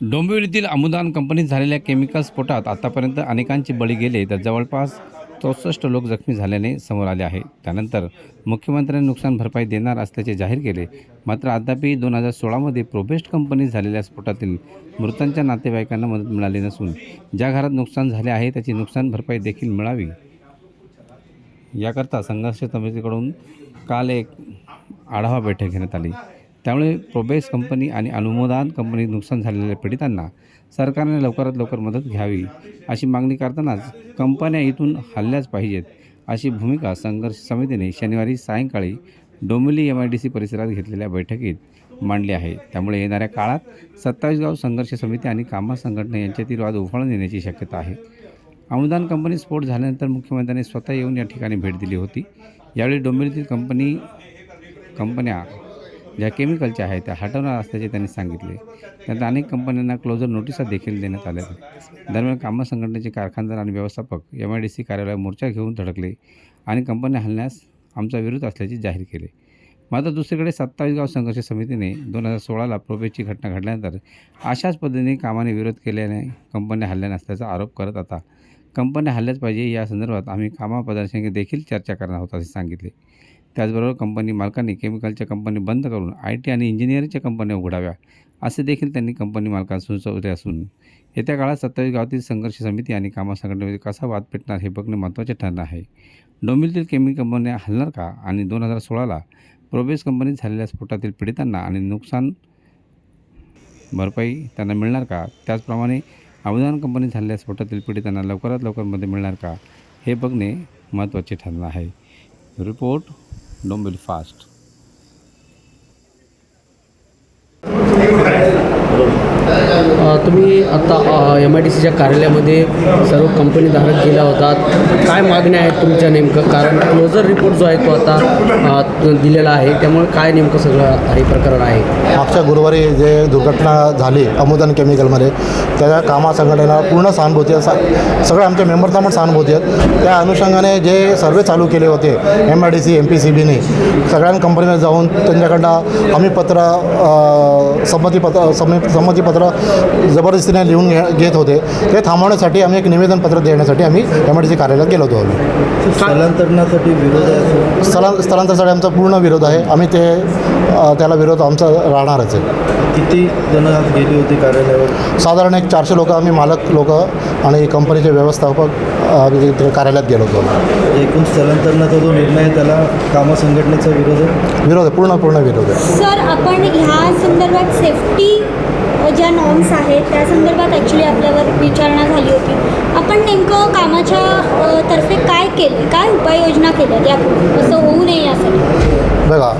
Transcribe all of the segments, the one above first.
डोंबिवलीतील अमुदान कंपनीत झालेल्या केमिकल स्फोटात आतापर्यंत अनेकांचे बळी गेले तर जवळपास चौसष्ट लोक जखमी झाल्याने समोर आले आहे. त्यानंतर मुख्यमंत्र्यांनी नुकसान भरपाई देणार असल्याचे जाहीर केले. मात्र अद्यापही दोन हजार सोळामध्ये प्रोबेस्ट कंपनीत झालेल्या स्फोटातील मृतांच्या नातेवाईकांना मदत मिळाली नसून ज्या घरात नुकसान झाले आहे त्याची नुकसान भरपाई देखील मिळावी. याकरता संघर्ष समितीकडून काल एक आढावा बैठक घेण्यात आली. त्यामुळे प्रोबेस कंपनी आणि अनुमोदान कंपनी नुकसान झालेल्या पीडितांना सरकारने लवकरात लवकर मदत घ्यावी अशी मागणी करतानाच कंपन्या इथून हल्ल्याच पाहिजेत अशी भूमिका संघर्ष समितीने शनिवारी सायंकाळी Dombivli M I D C परिसरात घेतलेल्या बैठकीत मांडली आहे. त्यामुळे येणाऱ्या काळात सत्तावीस गाव संघर्ष समिती आणि कामा संघटना यांच्यातील वाद उफाळून येण्याची शक्यता आहे. अनुदान कंपनी स्फोट झाल्यानंतर मुख्यमंत्र्यांनी स्वतः येऊन या ठिकाणी भेट दिली होती. यावेळी डोंबिवलीतील कंपनी कंपन्या ज्या केमिकलच्या आहेत त्या हटवणार असल्याचे त्यांनी सांगितले. त्यात अनेक कंपन्यांना क्लोजर नोटिसा देखील देण्यात आल्या दरम्यान काम संघटनेचे कारखानदार आणि व्यवस्थापक एम आय डी सी कार्यालयात मोर्चा घेऊन धडकले आणि कंपन्या हलण्यास आमचा विरोध असल्याचे जाहीर केले. मात्र दुसरीकडे सत्तावीस गाव संघर्ष समितीने दोन हजार सोळाला प्रोबेची घटना घडल्यानंतर अशाच पद्धतीने कामाने विरोध केल्याने कंपन्या हल्ल्या नसल्याचा आरोप करत आता कंपन्या हल्ल्याच पाहिजे या संदर्भात आम्ही कामा पदाधिकारी देखील चर्चा करणार आहोत असे सांगितले. त्याचबरोबर कंपनी मालकांनी केमिकलच्या कंपनी बंद करून आय टी आणि इंजिनिअरिंगच्या कंपन्या उघडाव्या असे देखील त्यांनी कंपनी मालकांना सुचवले असून येत्या काळात सत्तावीस गावातील संघर्ष समिती आणि कामा संघटनेमध्ये कसा वाद पेटणार हे बघणे महत्त्वाचे ठरणार आहे. डोंबिवलीतील केमिकल कंपन्या हलणार का आणि दोन हजार सोळाला प्रोबेस कंपनीत झालेल्या स्फोटातील पीडितांना आणि नुकसान भरपाई त्यांना मिळणार का? त्याचप्रमाणे अवधान कंपनीत झालेल्या स्फोटातील पीडितांना लवकरात लवकरमध्ये मिळणार का? हे बघणे महत्त्वाचे ठरणार आहे. रिपोर्ट डोंबिवली फास्ट तुम्ही आता एम आय डी सीच्या कार्यालयामध्ये सर्व कंपनीधारक गेला होतात. काय मागण्या आहेत तुमच्या नेमकं? कारण क्लोजर रिपोर्ट जो आहे तो आता दिलेला आहे. त्यामुळे काय नेमकं सगळं हे प्रकरण आहे? मागच्या गुरुवारी जे दुर्घटना झाली अमोदन केमिकलमध्ये त्याच्या कामा संघटनेला पूर्ण सहानुभूती सा- सगळ्या आमच्या मेंबरना पण सहानुभूती आहेत. त्या अनुषंगाने जे सर्वे चालू केले होते M I D C M P C बीने सगळ्या कंपनीमध्ये जाऊन त्यांच्याकडनं हमीपत्र पत्र संमतीपत्र संमतीपत्र जबरदस्तीने लिहून घेत होते. ते थांबवण्यासाठी आम्ही एक निवेदनपत्र देण्यासाठी आम्ही एम आय डी कार्यालयात गेलो होतो. आम्ही स्थलांतरणासाठी विरोध आहे स्थलां स्थलांतरासाठी आमचा पूर्ण विरोध आहे. आम्ही ते त्याला विरोध आमचा राहणारच आहे. किती जण आज गेली होती कार्यालयावर? साधारण एक चारशे लोक आम्ही मालक लोक आणि कंपनीचे व्यवस्थापक कार्यालयात गेलो होतो. एकूण स्थलांतरणाचा जो निर्णय आहे त्याला कामा संघटनेचा विरोध आहे? विरोध आहे. पूर्ण पूर्ण विरोध आहे. सर आपण ह्या संदर्भात सेफ्टी ज्या नॉर्म्स आहेत त्या संदर्भात ॲक्च्युली आपल्यावर विचारणा झाली होती. आपण नेमकं कामाच्या तर्फे काय केले काय उपाययोजना केल्या यापुढे? असं होऊ नये यासाठी. बघा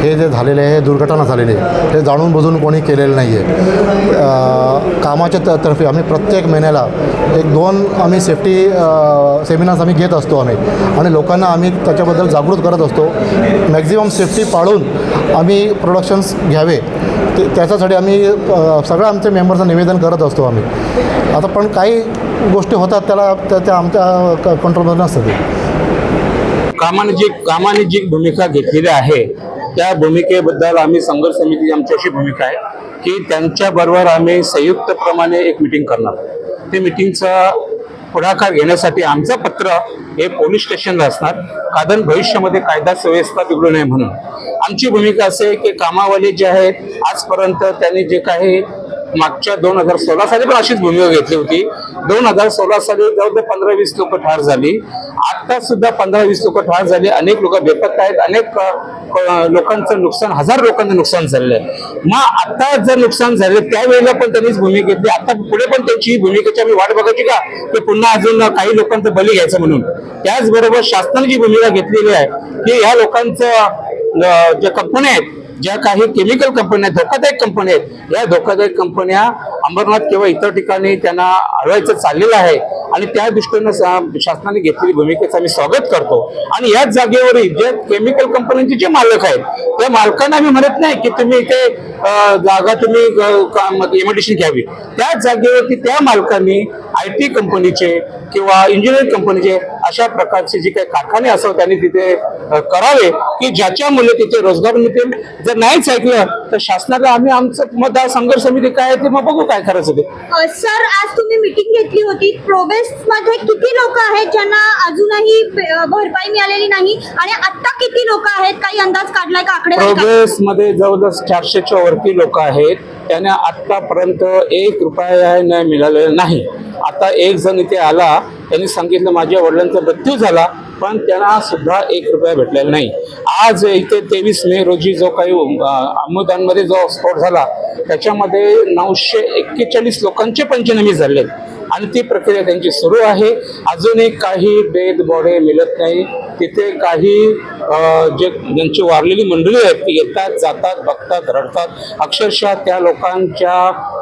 हे जे झालेले आहे हे दुर्घटना झालेली आहे हे जाणून बुजून कोणी केलेलं नाही आहे कामाच्या त तर्फे आम्ही प्रत्येक महिन्याला एक दोन आम्ही सेफ्टी सेमिनार्स आम्ही घेत असतो आम्ही. आणि लोकांना आम्ही त्याच्याबद्दल जागृत करत असतो. मॅक्झिमम सेफ्टी पाळून आम्ही प्रोडक्शन्स घ्यावे. ते त्याच्यासाठी आम्ही सगळं आमच्या मेंबरचं निवेदन करत असतो आम्ही. आता पण काही गोष्टी होतात त्याला त्या त्या आमच्या कंट्रोलमध्ये नसतं ते प्रामाणिक जी कामाने जी भूमिका घेतलेली आहे त्या भूमिकेबद्दल आम्ही संघर्ष समितीची आमची अशी भूमिका आहे की त्यांच्या बरोबर आम्ही संयुक्तप्रमाणे एक मिटिंग करणार. ते मिटिंगचा पुढाकार घेण्यासाठी आमचं पत्र हे पोलीस स्टेशनला असणार. कारण भविष्यामध्ये कायदा सुव्यवस्था बिघडू नये म्हणून. आमची भूमिका असे की कामावाले जे आहेत आजपर्यंत त्यांनी जे काही मागच्या दोन हजार सोळा साली पण अशीच भूमिका घेतली होती. दोन हजार सोळा साली जवळ पंधरा वीस लोक ठार झाली. आता सुद्धा पंधरा वीस लोक ठार झाली. अनेक लोक बेपत्ता आहेत. अनेक लोकांचं नुकसान हजार लोकांचं नुकसान झालेलं आहे. मग आता जर नुकसान झालं त्यावेळेला पण त्यांनीच भूमिका घेतली. आता पुढे पण त्यांची भूमिकेची आम्ही वाट बघायची का? ते पुन्हा अजून काही लोकांचं बली घ्यायचं म्हणून. त्याचबरोबर शासनाने जी भूमिका घेतलेली आहे की ह्या लोकांचं ज्या कंपन्या आहेत ज्या काही केमिकल कंपन्या धोकादायक कंपन्या आहेत या धोकादायक कंपन्या अंबरनाथ किंवा इतर ठिकाणी त्यांना आढळायचं चाललेलं आहे. आणि त्या दृष्टीनं शासनाने घेतलेली भूमिकेचं आम्ही स्वागत करतो. आणि याच जागेवरील जे केमिकल कंपन्यांचे जे मालक आहेत त्या मालकांना आम्ही म्हणत नाही की तुम्ही इथे जागा तुम्ही इमिटेशन घ्यावी. त्याच जागेवरती त्या मालकांनी आय टी कंपनीचे किंवा इंजिनिअरिंग कंपनीचे अशा प्रकारचे जे काही कारखाने असो त्यांनी तिथे करावे की ज्याच्यामुळे तिथे रोजगार मिळतील. जर नाहीच ऐकलं तर शासनाला आम्ही आमचं मतदार संघर्ष समिती काय ते मग बघू काय करायचं ते. सर आज तुम्ही मीटिंग घेतली होती. प्रोग्रेस मध्ये किती लोक आहेत ज्यांना अजूनही भरपाई मिळालेली नाही? आणि आता किती लोक आहेत? काही अंदाज काढलाय का? आकडे प्रोग्रेस मध्ये जवळजवळ चारशेच्या वरती लोक आहेत. त्यांना आतापर्यंत एक रुपया नाही मिळालेला नाही. आता एक जण इथे आला त्यांनी सांगितलं माझ्या वडिलांचा मृत्यू झाला पण त्यांना सुद्धा एक रुपया भेटलेला नाही. आज इथे तेवीस मे रोजी जो काही अमृतांमध्ये जो स्फोट झाला त्याच्यामध्ये नऊशे एक्केचाळीस लोकांचे पंचनामे झाले. आणि ती प्रक्रिया त्यांची सुरू आहे. अजूनही काही बेद बॉडी मिळत नाही. तिथे काही जे ज्यांची वारलेली मंडळी आहेत ती येतात जातात बघतात रडतात. अक्षरशः त्या लोकांच्या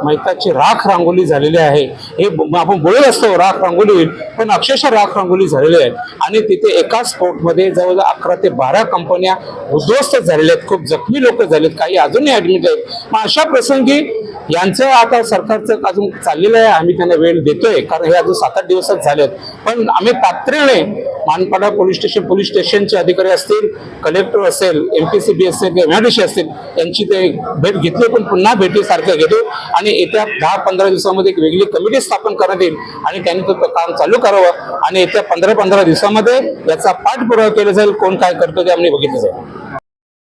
मैताची राख रांगोली झालेली आहे. हे आपण बोलत असतो राख रांगोली होईल पण अक्षरशः राख रांगोली झालेली आहे आणि तिथे एकाच स्पोर्टमध्ये जवळजवळ अकरा ते बारा कंपन्या उद्ध्वस्त झालेल्या आहेत. खूप जखमी लोक झालेत काही अजूनही ॲडमिट आहेत. मग अशा प्रसंगी यांचं आता सरकारचं अजून चाललेलं आहे. आम्ही त्यांना वेळ देतोय. कारण हे अजून सात आठ दिवसच झालेत. पण आम्ही पात्रीने मानपाडा पोलीस स्टेशन पोलीस स्टेशनचे अधिकारी असतील कलेक्टर असेल एम पी सी बी असेल किंवा एम असतील यांची ते भेट घेतली पण पुन्हा भेटीसारखं घेतो. आणि येत्या दहा पंधरा दिवसामध्ये एक वेगळी कमिटी स्थापन करण्यात येईल. आणि त्यांनी तो काम चालू करावं. आणि येत्या पंधरा पंधरा दिवसामध्ये याचा पाठपुरावा केला जाईल. कोण काय करतो ते आम्ही बघितलं जाईल.